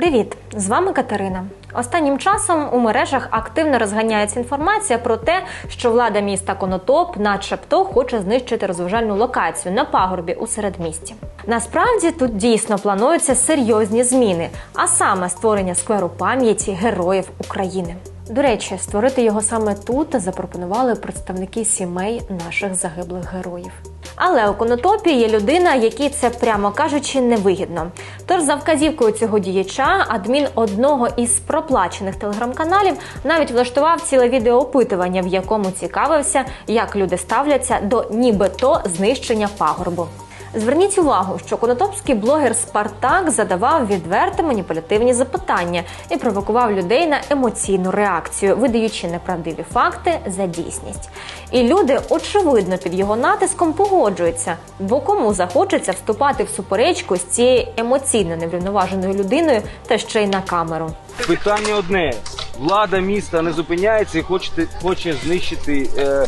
Привіт! З вами Катерина. Останнім часом у мережах активно розганяється інформація про те, що влада міста Конотоп, начебто, хоче знищити розважальну локацію на пагорбі у середмісті. Насправді тут дійсно плануються серйозні зміни, а саме створення скверу пам'яті героїв України. До речі, створити його саме тут запропонували представники сімей наших загиблих героїв. Але у конотопі є людина, якій це прямо кажучи невигідно. Тож за вказівкою цього діяча, адмін одного із проплачених телеграм-каналів навіть влаштував ціле відеоопитування, в якому цікавився, як люди ставляться до нібито знищення пагорбу. Зверніть увагу, що конотопський блогер Спартак задавав відверті маніпулятивні запитання і провокував людей на емоційну реакцію, видаючи неправдиві факти за дійсність. І люди, очевидно, під його натиском погоджуються, бо кому захочеться вступати в суперечку з цією емоційно неврівноваженою людиною та ще й на камеру. Питання одне: влада міста не зупиняється і хоче, хоче знищити е,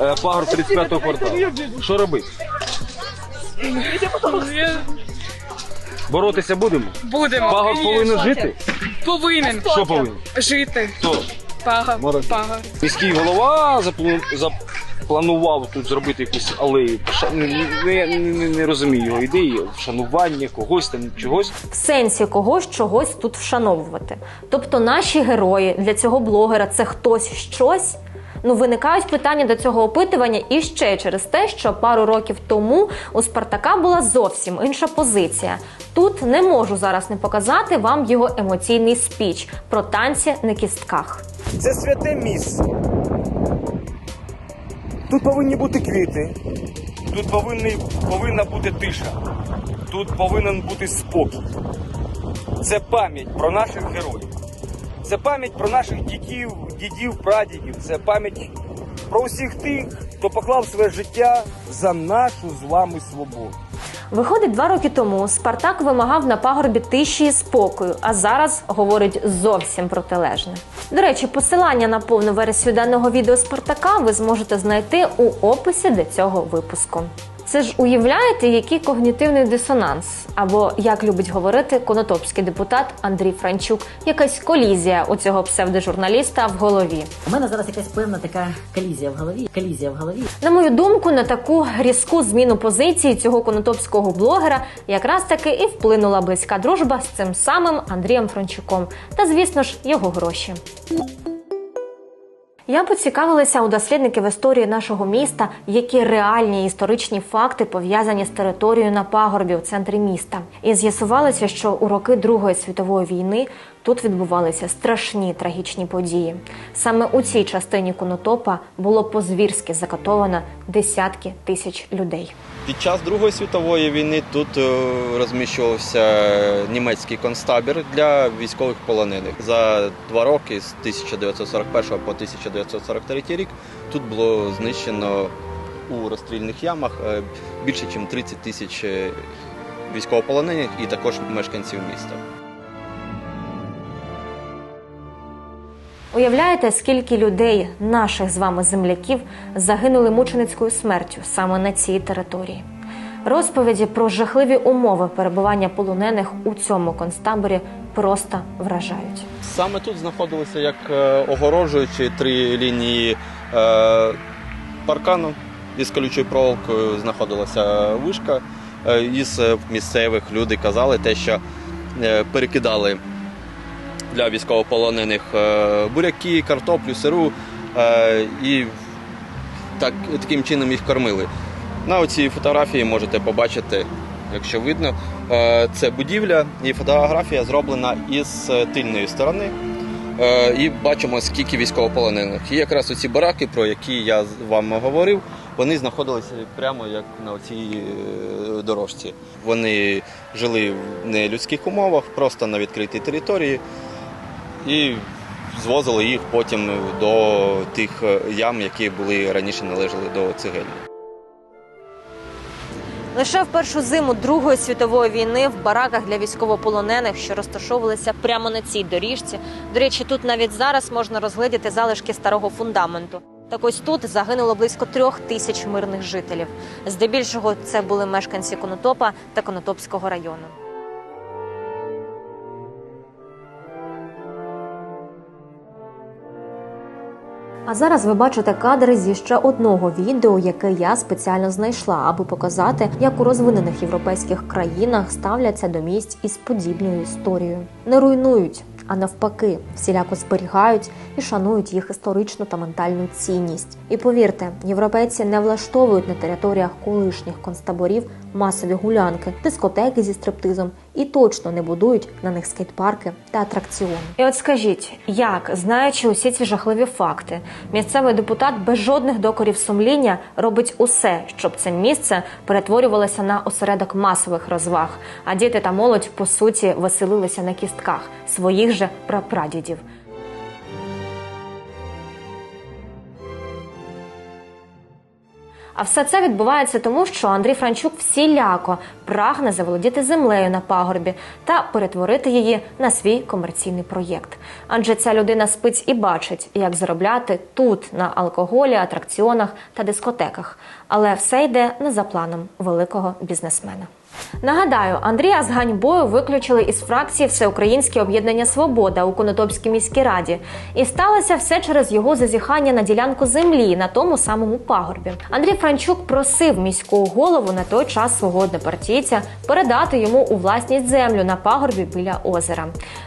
е, пагорб 35-го кварталу. Що робити? Боротися будемо? Будемо. Пагорб повинен жити? Повинен. Що повинен? Жити. Хто? Пага. Молодець. Міський голова заплу- запланував тут зробити якусь алею. Ша- Не, не, не, не розумію його ідеї, вшанування когось там, чогось. в сенсі когось чогось тут вшановувати. Тобто наші герої для цього блогера це хтось щось. Ну, виникають питання до цього опитування і ще через те, що пару років тому у Спартака була зовсім інша позиція. Тут не можу зараз не показати вам його емоційний спіч про танці на кістках. Це святе місце. Тут повинні бути квіти. Тут повинні, повинна бути тиша. Тут повинен бути спокій. Це пам'ять про наших героїв. Це пам'ять про наших дідів, дідів, прадідів. Це пам'ять про усіх тих, хто поклав своє життя за нашу з вами свободу. Виходить, два роки тому Спартак вимагав на пагорбі тиші і спокою, а зараз говорить зовсім протилежне. До речі, посилання на повну версію даного відео Спартака ви зможете знайти у описі до цього випуску. Це ж уявляєте, який когнітивний дисонанс, або як любить говорити конотопський депутат Андрій Франчук, якась колізія у цього псевдожурналіста в голові. У мене зараз якась певна така колізія в голові. Колізія в голові. На мою думку, на таку різку зміну позиції цього конотопського блогера якраз таки і вплинула близька дружба з цим самим Андрієм Франчуком та, звісно ж, його гроші. Я поцікавилася у дослідників історії нашого міста, які реальні історичні факти пов'язані з територією на пагорбі в центрі міста. І з'ясувалося, що у роки Другої світової війни тут відбувалися страшні трагічні події. Саме у цій частині Конотопа було по-звірськи закатовано десятки тисяч людей. Під час Другої світової війни тут е, розміщувався німецький концтабір для військових полонених. За два роки з 1941 по 1943 рік тут було знищено у розстрільних ямах е, більше ніж 30 тисяч е, військовополонених і також мешканців міста. Уявляєте, скільки людей, наших з вами земляків, загинули мученицькою смертю саме на цій території? Розповіді про жахливі умови перебування полонених у цьому концтаборі просто вражають. Саме тут знаходилися як е, огорожуючі три лінії е, паркану. Із колючою проволокою знаходилася вишка. Е, Із місцевих люди казали те, що перекидали для військовополонених е, буряки, картоплю, сиру е, і так, таким чином їх кормили. На оцій фотографії можете побачити, якщо видно, е, це будівля, і фотографія зроблена із тильної сторони. І бачимо, скільки військовополонених. І якраз оці бараки, про які я вам говорив, вони знаходилися прямо як на цій дорожці. Вони жили в нелюдських умовах, просто на відкритій території, і звозили їх потім до тих е, ям, які були раніше належали до цигелі. Лише в першу зиму Другої світової війни в бараках для військовополонених, що розташовувалися прямо на цій доріжці. До речі, тут навіть зараз можна розглядіти залишки старого фундаменту. Так ось тут загинуло близько трьох тисяч мирних жителів. Здебільшого це були мешканці Конотопа та Конотопського району. А зараз ви бачите кадри зі ще одного відео, яке я спеціально знайшла, аби показати, як у розвинених європейських країнах ставляться до місць із подібною історією. Не руйнують, а навпаки, всіляко зберігають і шанують їх історичну та ментальну цінність. І повірте, європейці не влаштовують на територіях колишніх концтаборів масові гулянки, дискотеки зі стриптизом і точно не будують на них скейт-парки та атракціони. І от скажіть, як, знаючи усі ці жахливі факти, місцевий депутат без жодних докорів сумління робить усе, щоб це місце перетворювалося на осередок масових розваг, а діти та молодь по суті веселилися на кістках своїх же прапрадідів. А все це відбувається тому, що Андрій Франчук всіляко прагне заволодіти землею на пагорбі та перетворити її на свій комерційний проєкт. Адже ця людина спить і бачить, як заробляти тут на алкоголі, атракціонах та дискотеках. Але все йде не за планом великого бізнесмена. Нагадаю, Андрія з ганьбою виключили із фракції Всеукраїнське об'єднання Свобода у Конотопській міській раді, і сталося все через його зазіхання на ділянку землі на тому самому пагорбі. Андрій Франчук просив міського голову на той час свого однопартійця передати йому у власність землю на пагорбі біля озера.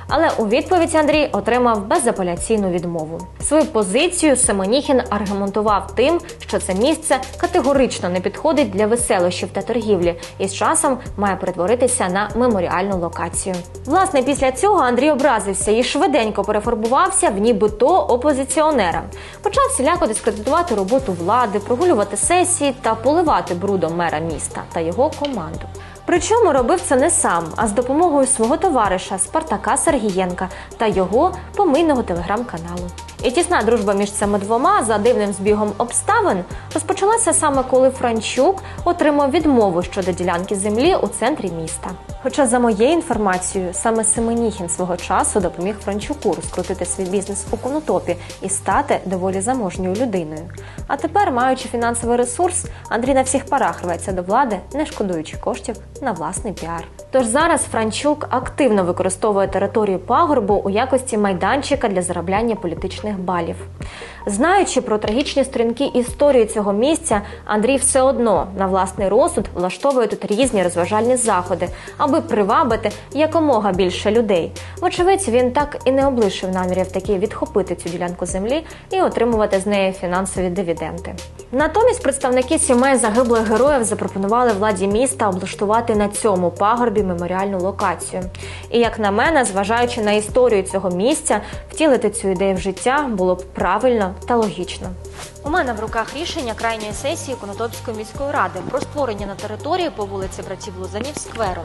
Але у відповідь Андрій отримав безапеляційну відмову. Свою позицію Семеніхін аргументував тим, що це місце категорично не підходить для веселощів та торгівлі, і з часом має перетворитися на меморіальну локацію. Власне, після цього Андрій образився і швиденько перефарбувався в нібито опозиціонера. Почав всіляко дискредитувати роботу влади, прогулювати сесії та поливати брудом мера міста та його команду. Причому робив це не сам, а з допомогою свого товариша Спартака Сергієнка та його помийного телеграм-каналу. І тісна дружба між цими двома за дивним збігом обставин розпочалася саме коли Франчук отримав відмову щодо ділянки землі у центрі міста. Хоча, за моєю інформацією, саме Семеніхін свого часу допоміг Франчуку розкрутити свій бізнес у конотопі і стати доволі заможньою людиною. А тепер, маючи фінансовий ресурс, Андрій на всіх парах рветься до влади, не шкодуючи коштів на власний піар. Тож зараз Франчук активно використовує територію пагорбу у якості майданчика для заробляння політичних балів. Знаючи про трагічні сторінки історії цього місця, Андрій все одно на власний розсуд влаштовує тут різні розважальні заходи, аби привабити якомога більше людей. Вочевидь, він так і не облишив намірів таки відхопити цю ділянку землі і отримувати з неї фінансові дивіденди. Натомість представники сімей загиблих героїв запропонували владі міста облаштувати на цьому пагорбі меморіальну локацію. І як на мене, зважаючи на історію цього місця, втілити цю ідею в життя було б правильно та логічно. У мене в руках рішення крайньої сесії Конотопської міської ради про створення на території по вулиці братів Лузанів скверу.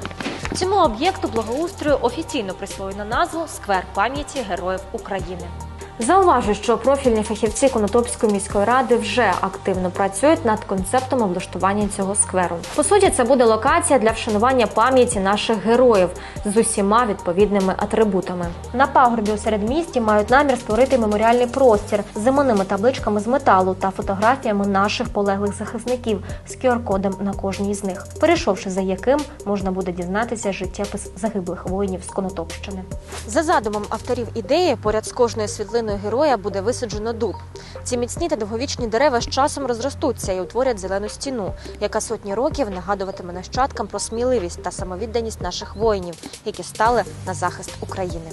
Цьому об'єкту благоустрою офіційно присвоєно назву Сквер пам'яті Героїв України. Зауважу, що профільні фахівці Конотопської міської ради вже активно працюють над концептом облаштування цього скверу. По суті, це буде локація для вшанування пам'яті наших героїв з усіма відповідними атрибутами. На пагорбі у середмісті мають намір створити меморіальний простір з іменними табличками з металу та фотографіями наших полеглих захисників з QR-кодом на кожній з них, перейшовши за яким можна буде дізнатися життєпис загиблих воїнів з Конотопщини. За задумом авторів ідеї, поряд з кожною світлиною героя буде висаджено дуб. Ці міцні та довговічні дерева з часом розростуться і утворять зелену стіну, яка сотні років нагадуватиме нащадкам про сміливість та самовідданість наших воїнів, які стали на захист України.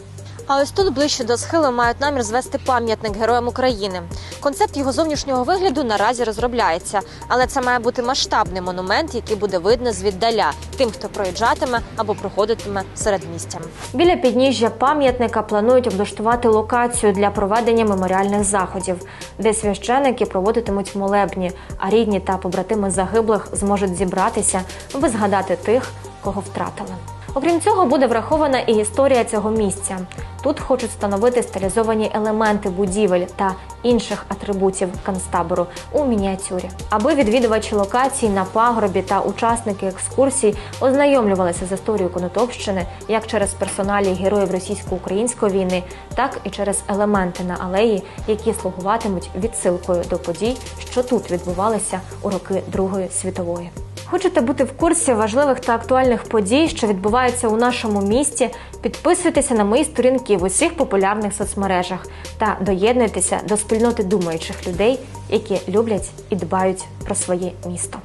А ось тут ближче до схилу мають намір звести пам'ятник героям України. Концепт його зовнішнього вигляду наразі розробляється, але це має бути масштабний монумент, який буде видно звіддаля тим, хто проїжджатиме або проходитиме серед містям. Біля підніжжя пам'ятника планують облаштувати локацію для проведення меморіальних заходів, де священики проводитимуть молебні, а рідні та побратими загиблих зможуть зібратися, аби згадати тих, кого втратили. Окрім цього, буде врахована і історія цього місця. Тут хочуть встановити стилізовані елементи будівель та інших атрибутів концтабору у мініатюрі, аби відвідувачі локацій на пагорбі та учасники екскурсій ознайомлювалися з історією Конотопщини як через персоналі героїв російсько-української війни, так і через елементи на алеї, які слугуватимуть відсилкою до подій, що тут відбувалися у роки Другої світової. Хочете бути в курсі важливих та актуальних подій, що відбуваються у нашому місті? Підписуйтеся на мої сторінки в усіх популярних соцмережах та доєднуйтеся до спільноти думаючих людей, які люблять і дбають про своє місто.